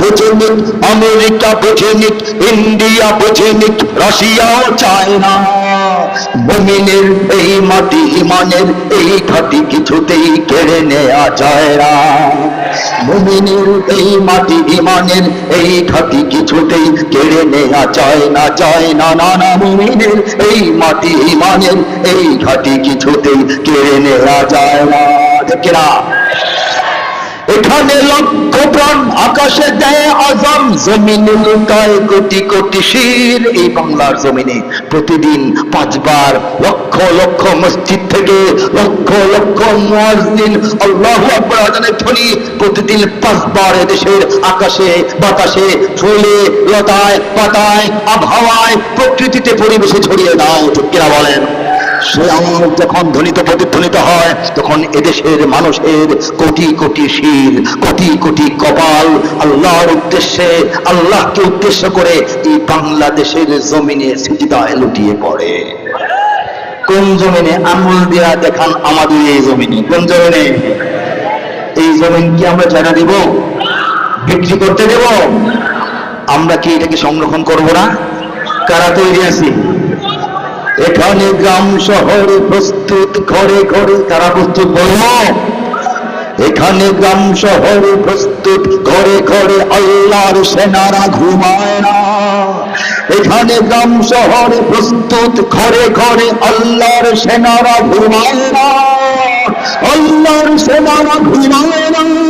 নিক আমেরিকা নিক ইন্ডিয়া বুঝে নিক রাশিয়া ও চায়না। মুমিনের এই মাটি, ইমানের এই ঘাটি কিছুতেই কেড়ে নেয়া যায় না। মুমিনের এই মাটি, ইমানের এই ঘাটি কিছুতেই কেড়ে নেয়া যায় না যায় না না না। মুমিনের এই মাটি, ইমানের এই ঘাটি কিছুতেই কেড়ে নেওয়া যায় না। না এখানে লক্ষ প্রাণ আকাশে দেয় আজম জমিনে লুকায় কোটি কোটি শির। এই বাংলার জমিনে প্রতিদিন পাঁচবার লক্ষ লক্ষ মসজিদ থেকে লক্ষ লক্ষ মুয়াজ্জিন আল্লাহু আকবার আজানের ধ্বনি প্রতিদিন পাঁচবার দেশের আকাশে, বাতাসে ফুলে লতায়, পাতায়, আবহাওয়ায়, প্রকৃতিতে পরিবেশে ছড়িয়ে দাও ঠিক বলেন? সে আমার যখন ধ্বনিত, প্রতিধ্বনিত হয়, তখন এদেশের মানুষের কোটি কোটি শির, কোটি কোটি কপাল আল্লাহর উদ্দেশ্যে, আল্লাহকে উদ্দেশ্য করে এই বাংলাদেশের জমিনে সিজিদায় লুটিয়ে পড়ে। কোন জমিনে আঙুল দেয়া দেখান আমাদের এই জমিনে? কোন জমিনে? এই জমিন কি আমরা জানা দিব? বিক্রি করতে দেব? আমরা কি এটাকে সংরক্ষণ করব না? কারা তৈরি আছি? এখানে গ্রাম শহরে প্রস্তুত, ঘরে ঘরে তারা প্রস্তুত বলব এখানে গ্রাম শহরে প্রস্তুত, ঘরে ঘরে আল্লাহর সেনারা ঘুমায় না। এখানে গ্রাম শহরে প্রস্তুত, ঘরে ঘরে আল্লাহর সেনারা ঘুমায় না। আল্লাহর সেনারা ঘুমায় না।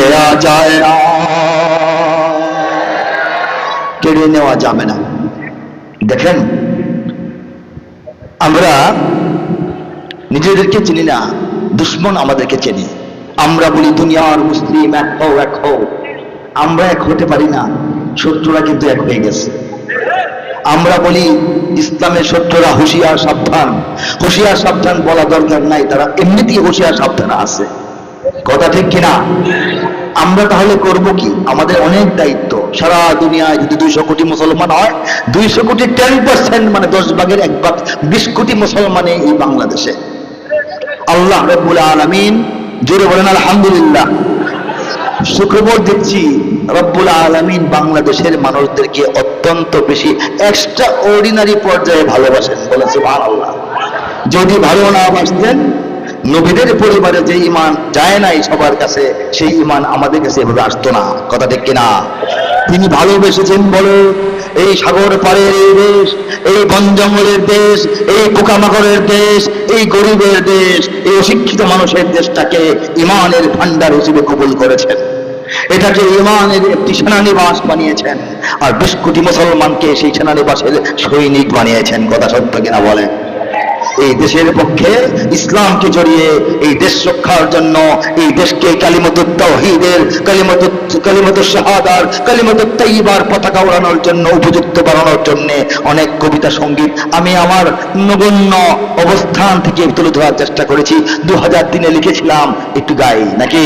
নেওয়া যায় না কেড়ে নেওয়া যাবে না দেখেন আমরা নিজেদেরকে চিনি না দুশ্মন আমাদেরকে চেনে আমরা বলি দুনিয়ার মুসলিম এক এক আমরা এক হতে পারি না শত্রুরা কিন্তু এক হয়ে গেছে আমরা বলি ইসলামের শত্রুরা হুঁশিয়ার সাবধান হুঁশিয়ার সাবধান বলা দরকার নাই তারা এমনিতেই হুঁশিয়ার সাবধান আছে কথা ঠিক কিনা আমরা তাহলে করব কি? আমাদের অনেক দায়িত্ব। সারা দুনিয়ায় যদি দুইশো কোটি মুসলমান হয়, দুইশো কোটি টেন পার্সেন্ট মানে দশ ভাগের এক ভাগ বিশ কোটি মুসলমানে এই বাংলাদেশে। আল্লাহ রব্বুল আলমিন জোরে বলেন, আলহামদুলিল্লাহ। সুখবর দিচ্ছি, রব্বুল আলমিন বাংলাদেশের মানুষদেরকে অত্যন্ত বেশি এক্সট্রা অর্ডিনারি পর্যায়ে ভালোবাসেন। বলেছে আল্লাহ যদি ভালো না বাসতেন নবীদের পরিবারে যে ইমান যায় নাই সবার কাছে, সেই ইমান আমাদের কাছে এভাবে আসতো না। কথা ঠিক কিনা? তিনি ভালোবেসেছেন বলে, এই সাগর পাড়ের এই দেশ, এই বন জঙ্গলের দেশ, এই পোকামাকড়ের দেশ, এই গরিবের দেশ, এই অশিক্ষিত মানুষের দেশটাকে ইমানের ভান্ডার হিসেবে কবুল করেছেন। এটাকে ইমানের একটি সেনানিবাস বানিয়েছেন। আর বেশ কোটি মুসলমানকে সেই সেনানিবাসের সৈনিক বানিয়েছেন। কথা সত্য কিনা বলেন? এই দেশের পক্ষে ইসলামকে জড়িয়ে এই দেশ রক্ষার জন্য এই দেশকে কালিমত তৌহিদের কালিমত কালিমত শাহাদার কালিমত তাইবার পতাকা ওড়ানোর জন্য, উপযুক্ত বানানোর জন্য অনেক কবিতা সংগীত আমি আমার নগণ্য অবস্থান থেকে তুলে ধরার চেষ্টা করেছি। দু হাজার দিনে লিখেছিলাম, একটু গাই, নাকি?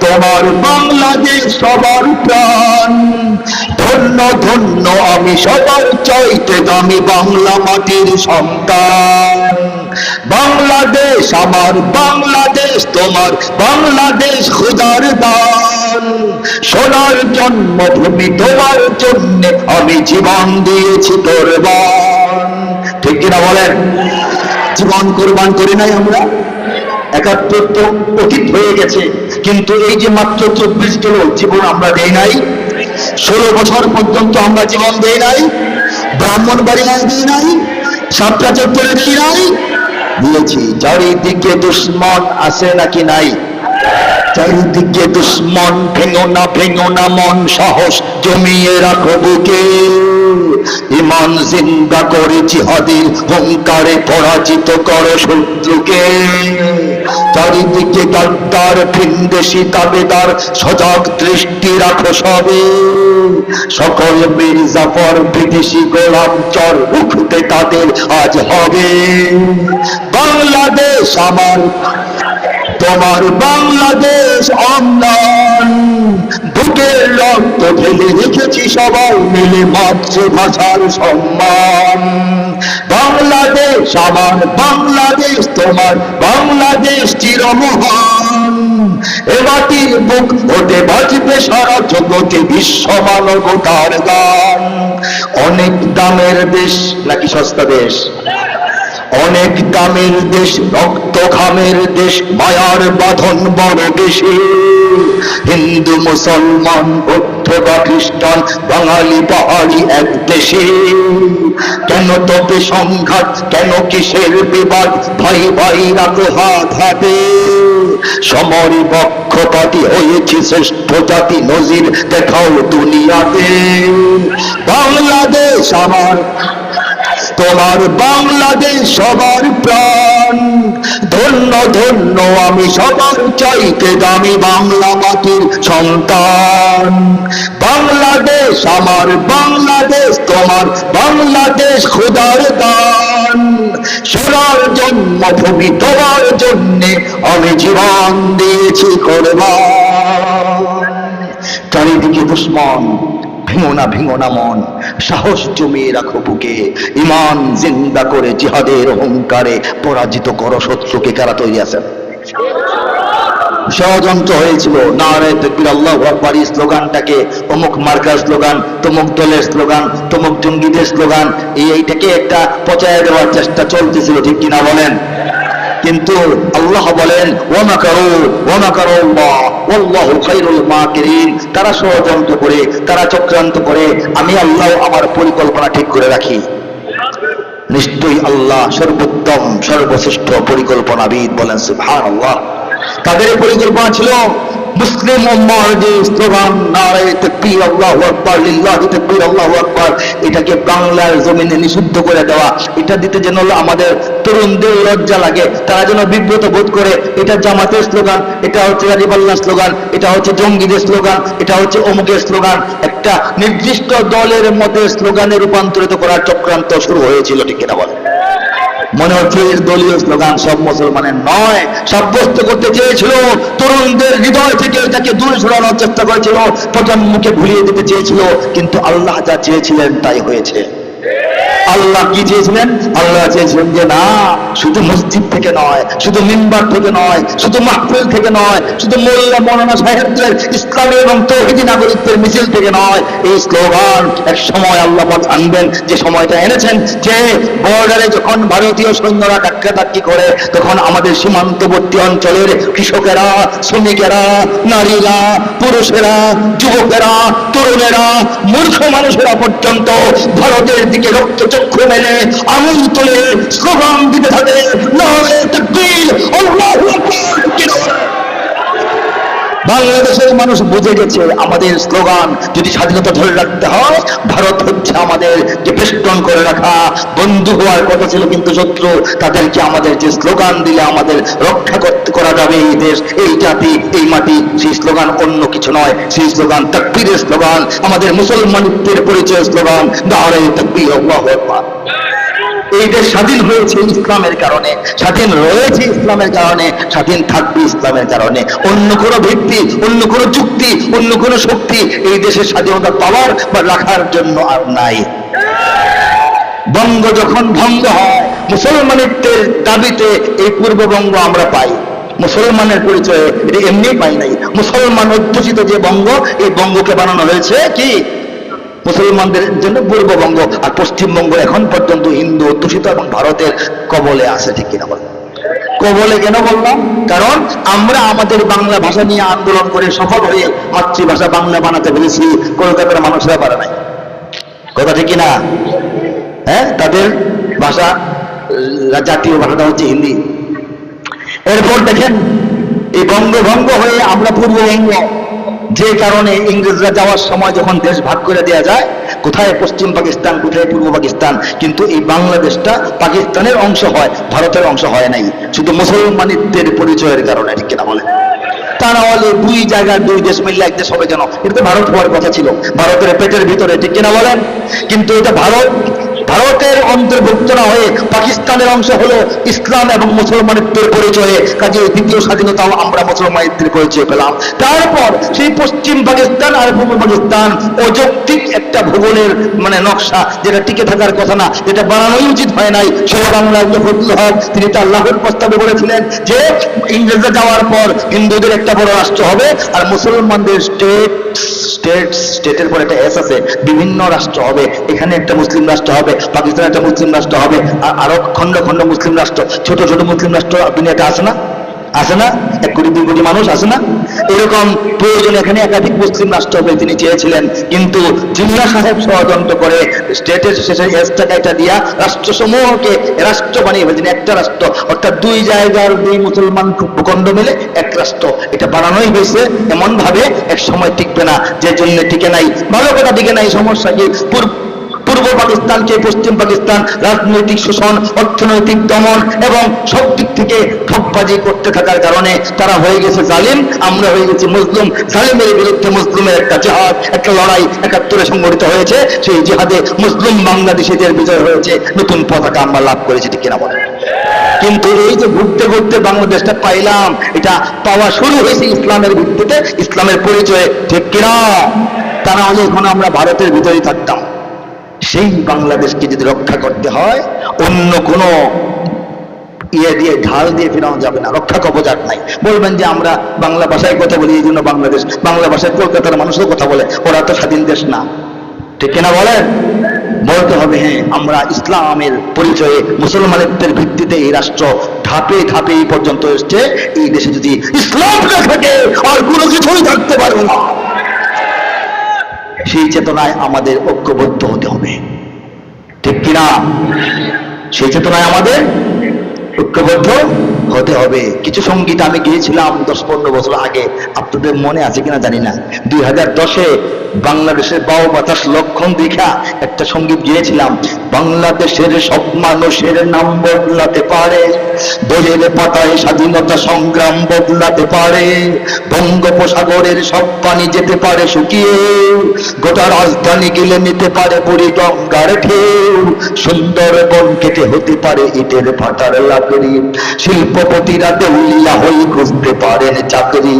তোমার বাংলাদেশ সবার প্রাণ। ধন্য ধন্য, আমি সবার চাইতে দামি বাংলা মাটির সন্তান। বাংলাদেশ আমার, বাংলাদেশ তোমার, বাংলাদেশ খুদার দান। সোনার জন্মভূমি তোমার জন্য আমি জীবন দিয়েছি কোরবান ঠিক কিনা বলেন? জীবন কোরবান করি নাই আমরা? একাত্তর তো অতীত হয়ে গেছে। কিন্তু এই যে মাত্র চব্বিশ কিলো জীবন আমরা দেই নাই, ষোলো বছর পর্যন্ত আমরা জীবন দেই নাই, ব্রাহ্মণ বাড়ি বাড়িয়ায় দিই নাই সাতটা চত্বরে দিই নাই, দিয়েছি। চারিদিকে দুশ্মন আছে নাকি নাই? চারিদিকে দুশ্মন, ভেঙো না ভেঙো না, মন, সাহস জমিয়ে রাখো বুকে। ইমান জিন্দা করে জিহাদের হুঙ্কারে পরাজিত করো শত্রুকে। চারিদিকে গাদ্দার, ভিনদেশি দাবেদার সজাগ দৃষ্টি রাখো সবে। সকল বীর জাফর, বিদেশি গোলাম চর, উঠতে তাদের আজ হবে। বাংলাদেশ আমার তোমার বাংলাদেশ অম্লান বুকের রক্ত ঢেলে রেখেছি সবাই মিলে মাতৃভাষার সম্মান। বাংলাদেশ, আমার বাংলাদেশ, তোমার বাংলাদেশ চিরমহান। এ মাটির বুক হতে বাজবে সারা জগতে বিশ্ব মানবতার গান। অনেক দামের দেশ নাকি সস্তা দেশ? অনেক দামের দেশ, রক্ত ঘামের দেশ, মায়ার বাঁধন বড় বেশি হিন্দু, মুসলমান, বৌদ্ধ বা খ্রিস্টান, বাঙালি, পাহাড়ি এক দেশে। কেন তবে সংঘাত, কেন কিসের বিবাদ? ভাই ভাই রাখো হাত হাতে সমরি পক্ষপাতি হয়েছে শ্রেষ্ঠ জাতি নজির, দেখাও দুনিয়াতে। বাংলাদেশ আমার তোমার বাংলাদেশ সবার প্রাণ। ধন্য ধন্য, আমি সবার চাইতে দামি বাংলা মাটির সন্তান। বাংলাদেশ আমার, বাংলাদেশ তোমার, বাংলাদেশ খুদার দান। সোনার জন্মভূমি তোমার জন্যে আমি জীবন দিয়েছি, করবান। চারিদিকে দুশ্মন। ভেঙো না ভেঙো না মন। সাহস জমিয়ে রাখো বুকে। ইমান জিন্দা করে জিহাদের অহংকারে পরাজিত করো শত্রুকে। কারা তৈরি আছেন? ষড়যন্ত্র হয়েছিল। নারায় তকবির, আল্লাহ আকবার। এই স্লোগানটাকে অমুক মার্কার স্লোগান, তমুক দলের স্লোগান, তমুক জঙ্গিদের স্লোগান, এই এইটাকে একটা পচায় দেওয়ার চেষ্টা চলতেছিল, ঠিক কিনা বলেন? কিন্তু আল্লাহ বলেন ওমা করো ওমা করো তারা ষড়যন্ত্র করে, তারা চক্রান্ত করে। আমি আল্লাহ আমার পরিকল্পনা ঠিক করে রাখি। নিশ্চয়ই আল্লাহ সর্বোত্তম, সর্বশ্রেষ্ঠ পরিকল্পনাবিদ বলেন, সুবহানাল্লাহ। তাদের পরিকল্পনা ছিল মুসলিম উম্মার যে স্লোগান, নারায়ে লিল্লাহি আল্লাহু এটাকে বাংলার জমিনে নিষিদ্ধ করে দেওয়া, এটা দিতে যেন আমাদের তরুণদের লজ্জা লাগে, তারা যেন বিব্রত বোধ করে, এটা জামাতের স্লোগান, এটা হচ্ছে রাজিবাল্লাহ স্লোগান, এটা হচ্ছে জঙ্গিদের স্লোগান, এটা হচ্ছে অমুকের স্লোগান, একটা নির্দিষ্ট দলের মধ্যে স্লোগানে রূপান্তরিত করার চক্রান্ত শুরু হয়েছিল, ঠিক কিনা বলে মনে হচ্ছে এর দলীয় স্লোগান সব মুসলমানের নয়। সাব্যস্ত করতে চেয়েছিল, তরুণদের হৃদয় থেকে তাকে দূরে সরানোর চেষ্টা করেছিল, প্রজন্মকে ভুলিয়ে দিতে চেয়েছিল, কিন্তু আল্লাহ যা চেয়েছিলেন তাই হয়েছে। আল্লাহ কি চেয়েছিলেন? আল্লাহ চেয়েছিলেন যে, না, শুধু মসজিদ থেকে নয়, শুধু মেম্বার থেকে নয়, শুধু মাহফিল থেকে নয়, শুধু মোল্লা মৌলানা সাহেবদের ইসলামী এবং তৌহিদি নাগরিকদের মিছিল থেকে নয়। এই স্লোগান এক সময় আল্লাহ পাক আনবেন, যে সময়টা এনেছেন, যে বর্ডারে যখন ভারতীয় সৈন্যরা ধাক্কি করে, তখন আমাদের সীমান্তবর্তী অঞ্চলের কৃষকেরা, শ্রমিকেরা, নারীরা, পুরুষেরা, যুবকেরা, তরুণেরা, মূর্খ মানুষেরা পর্যন্ত ভারতের দিকে রক্তচক্ষু মেলে আঙুল তুলে স্লোগান দিতে থাকে। না হলে তাকবীর আল্লাহু আকবার। বাংলাদেশের মানুষ বুঝে গেছে, আমাদের স্লোগান যদি স্বাধীনতা ধরে রাখতে হয়, ভারত হচ্ছে আমাদের যে বেষ্টন করে রাখা। বন্ধু হওয়ার কথা ছিল কিন্তু শত্রু, তাদেরকে আমাদের যে স্লোগান দিলে আমাদের রক্ষা করতে করা যাবে এই দেশ, এই জাতি, এই মাটি, সেই স্লোগান অন্য কিছু নয়। সেই স্লোগান তাকবীরের স্লোগান, আমাদের মুসলমানিত্বের পরিচয় স্লোগান দাঁড়ায় তাকবীর, আল্লাহু আকবার। এই দেশ স্বাধীন হয়েছে ইসলামের কারণে, স্বাধীন রয়েছে ইসলামের কারণে, স্বাধীন থাকবে ইসলামের কারণে। অন্য কোনো ভিত্তি, অন্য কোনো যুক্তি, অন্য কোনো শক্তি এই দেশের স্বাধীনতা পাওয়ার বা রাখার জন্য আর নাই। বঙ্গ যখন ভঙ্গ হয় মুসলমানিত্বের দাবিতে এই পূর্ববঙ্গ আমরা পাই। মুসলমানের পরিচয়ে এটা এমনি পাই নাই। মুসলমান অধ্যুষিত যে বঙ্গ, এই বঙ্গকে বানানো হয়েছে কি? মুসলমানদের জন্য পূর্ববঙ্গ আর পশ্চিমবঙ্গ এখন পর্যন্ত হিন্দু অধ্যুষিত এবং ভারতের কবলে আছে, ঠিক কিনা বল? কবলে কেন বললাম? কারণ আমরা আমাদের বাংলা ভাষা নিয়ে আন্দোলন করে সফল হয়ে মাতৃভাষা বাংলা বানাতে পেরেছি, কলকাতার মানুষরা পারে নাই। কথা ঠিক কিনা? হ্যাঁ তাদের ভাষা জাতীয় ভাষাটা হচ্ছে হিন্দি। এরপর দেখেন, এই বঙ্গভঙ্গ হয়ে আমরা পূর্ববঙ্গ যে কারণে ইংরেজরা যাওয়ার সময় যখন দেশ ভাগ করে দেওয়া যায়, কোথায়? পশ্চিম পাকিস্তান, কোথায়? পূর্ব পাকিস্তান। কিন্তু এই বাংলাদেশটা পাকিস্তানের অংশ হয়, ভারতের অংশ হয় নাই। শুধু মুসলমানিত্বের পরিচয়ের কারণে, ঠিক কিনা বলে তা না হলে দুই জায়গার দুই দেশ মিললে এক দেশ হবে কেন? এটা ভারত হওয়ার কথা ছিল। ভারতের পেটের ভিতরে, ঠিক কিনা বলেন? কিন্তু এটা ভারত ভারতের অন্তর্ভুক্ত না হয়ে পাকিস্তানের অংশ হলো ইসলাম এবং মুসলমানিত্বের পরিচয়ে কাজে দ্বিতীয় স্বাধীনতাও আমরা মুসলমানিত্বের পরিচয় পেলাম। তারপর সেই পশ্চিম পাকিস্তান আর পূর্ব পাকিস্তান অযৌক্তিক একটা ভূগোলের মানে নকশা, যেটা টিকে থাকার কথা না, যেটা বানানোই উচিত হয় নাই। শেখ বাংলা ফজল হক, তিনি তার লাহোর প্রস্তাবে বলেছিলেন যে, ইংরেজরা যাওয়ার পর হিন্দুদের একটা বড় রাষ্ট্র হবে আর মুসলমানদের স্টেট স্টেট স্টেটের পর একটা এস আছে। বিভিন্ন রাষ্ট্র হবে। এখানে একটা মুসলিম রাষ্ট্র হবে। পাকিস্তান একটা মুসলিম রাষ্ট্র হবে, আর খন্ড খন্ড মুসলিম রাষ্ট্র, ছোট ছোট মুসলিম রাষ্ট্র দুনিয়াতে আছে না? আছে না? এক কোটি, দুই কোটি মানুষ আছে না? এরকম প্রয়োজন এখানে একাধিক মুসলিম রাষ্ট্র হবে তিনি চেয়েছিলেন, কিন্তু জিন্না সাহেব ষড়যন্ত্র করে স্টেটের শেষে এস টাকাটা দিয়া রাষ্ট্রসমূহকে রাষ্ট্র বানিয়ে ফেলছেন, একটা রাষ্ট্র, অর্থাৎ দুই জায়গার দুই মুসলমান ভূখণ্ড মিলে এক রাষ্ট্র। এটা বানানোই হয়েছে এমন ভাবে এক সময় টিকবে না, যে জন্য টিকে নাই। ভালো কথা টিকে নাই, সমস্যা কি? পূর্ব পূর্ব পাকিস্তানকে পশ্চিম পাকিস্তান রাজনৈতিক শোষণ, অর্থনৈতিক দমন এবং সব দিক থেকে ঠকবাজি করতে থাকার কারণে তারা হয়ে গেছে জালিম, আমরা হয়ে গেছি মুসলিম। জালিমের বিরুদ্ধে মুসলিমের একটা জাহাজ একটা লড়াই একাত্তরে সংগঠিত হয়েছে। সেই জিহাদে মুসলিম বাংলাদেশিদের বিজয় হয়েছে। নতুন পতাকা আমরা লাভ করেছি, ঠিক কিনা বলেন? কিন্তু এই যে ঘুরতে ঘুরতে বাংলাদেশটা পাইলাম, এটা পাওয়া শুরু হয়েছে ইসলামের ভিত্তিতে। ইসলামের পরিচয়ে, ঠিক কিনা? তা না হলে এখন আমরা ভারতের ভিতরেই থাকতাম। সেই বাংলাদেশকে যদি রক্ষা করতে হয়, অন্য কোনো ইয়ে দিয়ে, ঢাল দিয়ে ফেরানো যাবে না। রক্ষা আর নাই। বলবেন যে আমরা বাংলা ভাষায় কথা বলি, এই জন্য বাংলাদেশ, বাংলা ভাষায় কলকাতার মানুষও কথা বলে। ওরা তো স্বাধীন দেশ না। ঠিক কিনা বলেন? বলতে হবে হ্যাঁ আমরা ইসলামের পরিচয়ে মুসলমানিত্বের ভিত্তিতে এই রাষ্ট্র ধাপে ধাপে এই পর্যন্ত এসছে। এই দেশে যদি ইসলাম না থাকে, আর কোনো কিছুই থাকতে পারবে না। সেই চেতনায় আমাদের ঐক্যবদ্ধ হতে হবে। ঠিক কিনা? সেই চেতনায় আমাদের ঐক্যবদ্ধ হতে হবে। কিছু সংগীত আমি গিয়েছিলাম দশ পনেরো বছর আগে। আপনাদের মনে আছে কিনা জানি না। দুই হাজার দশে বাংলাদেশের বাউ বাতাস লক্ষণ দেখা একটা সংগীত গিয়েছিলাম। বাংলাদেশের সব মানুষের নাম বদলাতে পারে। বইয়ের পাতায় স্বাধীনতা সংগ্রাম বদলাতে পারে। বঙ্গোপসাগরের সব পানি যেতে পারে শুকিয়ে। গোটা রাজধানী গিলে নিতে পারে বুড়ি গঙ্গার ঢেউ। সুন্দরবন কেটে হতে পারে ইটের ভাটার লাকড়ি। শিল্পপতিরা দেউলিয়া হয়ে খুঁজতে পারেন চাকরি।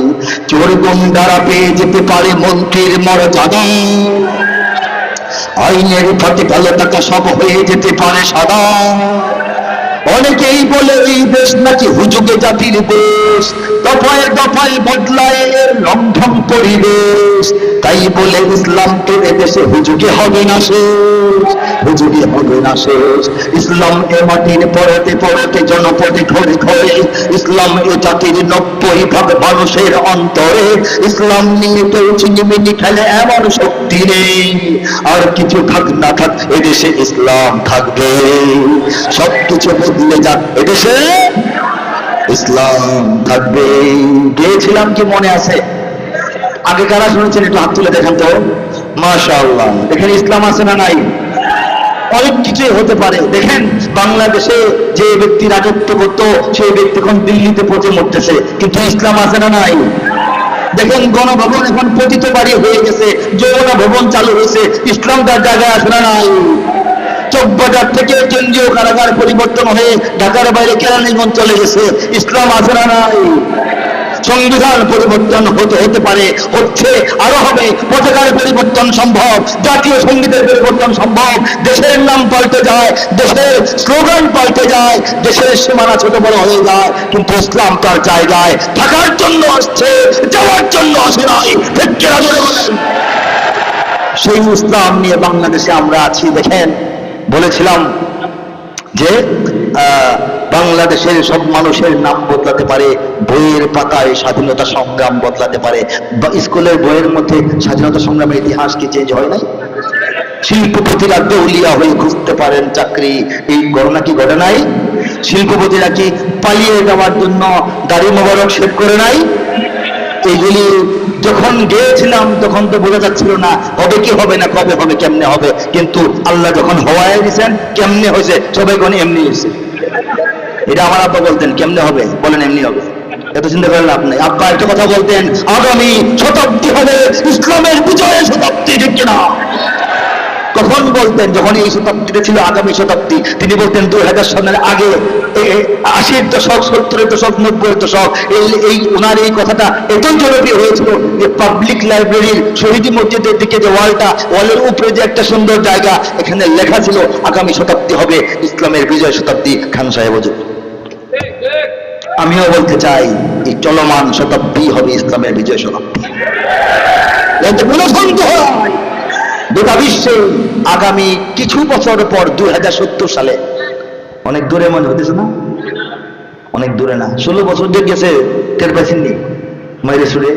চোর গুন্ডারা পেয়ে যেতে পারে মন্ত্রীর মর্যাদা। আইনের ফাঁকে ভালো টাকা সব হয়ে যেতে পারে সাদা। অনেকেই বলে এই দেশ নাকি হুজুগে জাতির দেশ। দফায় দফায় বদলায় এর লঙ্ঘন পরিবেশ। তাই বলে ইসলাম তো এদেশে হুজুগে হবে না শেষ, হুজুগে হবে না শেষ। ইসলাম এ মাটির জনপদে ঘরে ঘরে, ইসলাম এ জাতির নব্বই ভাগ মানুষের অন্তরে। ইসলাম নিয়ে কেউ চিনিমিনি খেলে এমন শক্তি নেই। আর কিছু থাক না থাক, এদেশে ইসলাম থাকবে। সব কিছু বদলে যাক, এদেশে ইসলাম থাকবে। গিয়েছিলাম কি মনে আছে? আগে কারা শুনেছেন একটু হাত তুলে দেখেন তো? মাশাআল্লাহ। এখানে ইসলাম আছে না নাই? অনেক কিছুই হতে পারে। দেখেন, বাংলাদেশে যে ব্যক্তি রাজত্ব করতো সেই ব্যক্তি এখন দিল্লিতে পচে মরতেছে। কিন্তু ইসলাম আছে না নাই? দেখেন, গণভবন এখন পতিত বাড়ি হয়ে গেছে যৌবনা ভবন চালু হয়েছে। ইসলাম তার জায়গায় আসে না নাই? চকবাজার থেকে কেন্দ্রীয় কারাগার পরিবর্তন হয়ে ঢাকার বাইরে কেরানীগঞ্জ চলে গেছে। ইসলাম আছে না নাই? সংবিধান পরিবর্তন হতে হতে পারে, হচ্ছে, আরও হবে। পতাকার পরিবর্তন সম্ভব, জাতীয় সঙ্গীতের পরিবর্তন সম্ভব। দেশের নাম পাল্টে যায়, দেশের স্লোগান পাল্টে যায়, দেশের সীমানা ছোট বড় হয়ে যায়। কিন্তু ইসলাম তার জায়গায় থাকার জন্য আসছে, যাওয়ার জন্য আসে নাই? সেই ইসলাম নিয়ে বাংলাদেশে আমরা আছি, দেখেন। বলেছিলাম যে বাংলাদেশের সব মানুষের নাম বদলাতে পারে, বইয়ের পাতায় স্বাধীনতা সংগ্রাম বদলাতে পারে। বা স্কুলের বইয়ের মধ্যে স্বাধীনতা সংগ্রামের ইতিহাস কি চেঞ্জ হয় নাই? শিল্পপতিরা দেউলিয়া হয়ে ঘুরতে পারেন চাকরি, এই ঘটনা কি ঘটে নাই? শিল্পপতিরা কি পালিয়ে যাওয়ার জন্য গাড়ি মোবারক সেভ করে নাই? এগুলি যখন গিয়েছিলাম, তখন তো বোঝা যাচ্ছিল না, হবে কি হবে না, কবে হবে, কেমনে হবে। কিন্তু আল্লাহ যখন হওয়ায় দিয়েছেন কেমনে হয়েছে সবাই কোন এমনি হয়েছে। এটা আমার আব্বা বলতেন, কেমনে হবে? বলেন, এমনি হবে। এত চিন্তা করেন আপনি আব্বা একটা কথা বলতেন, আগামী শতাব্দী হবে, ইসলামের বিজয়ের শতাব্দী, ঠিক কিনা? কখন বলতেন, যখন এই শতাব্দীতে ছিল আগামী শতাব্দী, তিনি বলতেন দুই হাজার সালের আগে আশির দশক, সত্তরের দশক, নব্বইয়ের দশক, এই এই, ওনার এই কথাটা এতই জনপ্রিয় হয়েছিল যে পাবলিক লাইব্রেরির শহীদি মসজিদের দিকে যে ওয়ালটা, ওয়ালের উপরে যে একটা সুন্দর জায়গা, এখানে লেখা ছিল, আগামী শতাব্দী হবে ইসলামের বিজয় শতাব্দী খান সাহেব আমিও বলতে চাই, এই চলমান শতাব্দী হবে ইসলামের বিজয় শতাব্দী। যাতে কোনো সন্দেহ গোটা বিশ্বে। আগামী কিছু বছর পর দু হাজার সত্তর সালে। অনেক দূরে মনে হতেছে না? অনেক দূরে না। ষোলো বছর যে গেছে, টের পাইছেন নি? মাইরে সুরে।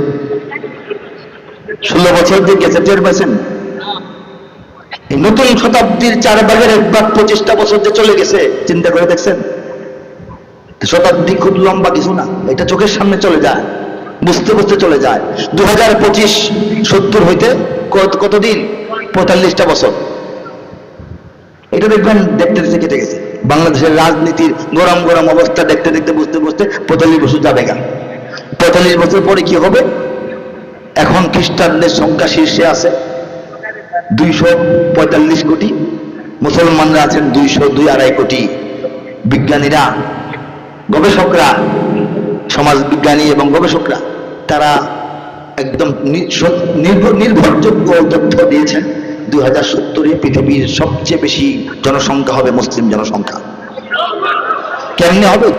ষোলো বছর যে গেছে, টের পাইছেন? নতুন শতাব্দীর চার ভাগের এক ভাগ পঁচিশটা বছর যে চলে গেছে, চিন্তা করে দেখছেন? শতাব্দী খুব লম্বা কিছু না, এটা চোখের সামনে চলে যায়, বুঝতে বুঝতে চলে যায়। দু হাজার পঁচিশ সত্তর হইতে কত কতদিন? পঁয়তাল্লিশটা বছর। এটা দেখবেন, দেখতে দেখতে কেটে গেছে। বাংলাদেশের রাজনীতির গরম গরম অবস্থা দেখতে দেখতে বুঝতে বুঝতে পঁয়তাল্লিশ বছর যাবে গা। পঁয়তাল্লিশ বছর পরে কি হবে? এখন খ্রিস্টানদের সংখ্যা শীর্ষে আছে দুইশো পঁয়তাল্লিশ কোটি, মুসলমানরা আছেন দুইশো দুই আড়াই কোটি। বিজ্ঞানীরা, গবেষকরা সমাজ বিজ্ঞানী এবং গবেষকরা, তারা একদম নির্ভরযোগ্য তথ্য দিয়েছেন। দুই হাজার সত্তরে পৃথিবীর সবচেয়ে বেশি জনসংখ্যা হবে মুসলিম জনসংখ্যা। কেমনে হবে?